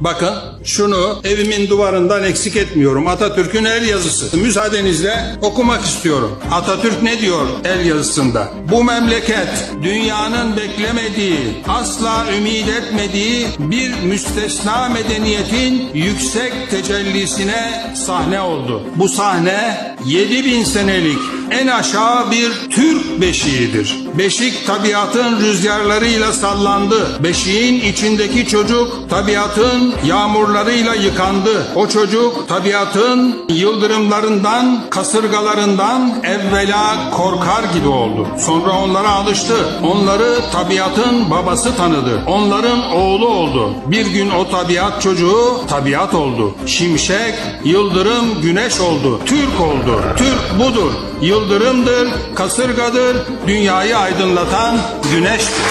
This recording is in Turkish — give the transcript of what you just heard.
Bakın şunu evimin duvarından eksik etmiyorum. Atatürk'ün el yazısı. Müsaadenizle okumak istiyorum. Atatürk ne diyor el yazısında? Bu memleket dünyanın beklemediği, asla ümit etmediği bir müstesna medeniyetin yüksek tecellisine sahne oldu. Bu sahne 7000 senelik en aşağı bir Türk beşiğidir. Beşik tabiatın rüzgarlarıyla sallandı. Beşiğin içindeki çocuk tabiatın yağmurlarıyla yıkandı. O çocuk tabiatın yıldırımlarından, kasırgalarından evvela korkar gibi oldu. Sonra onlara alıştı. Onları tabiatın babası tanıdı. Onların oğlu oldu. Bir gün o tabiat çocuğu tabiat oldu. Şimşek, yıldırım, güneş oldu. Türk oldu. Türk budur. Yıldırımdır, kasırgadır, dünyayı aydınlatan güneştir.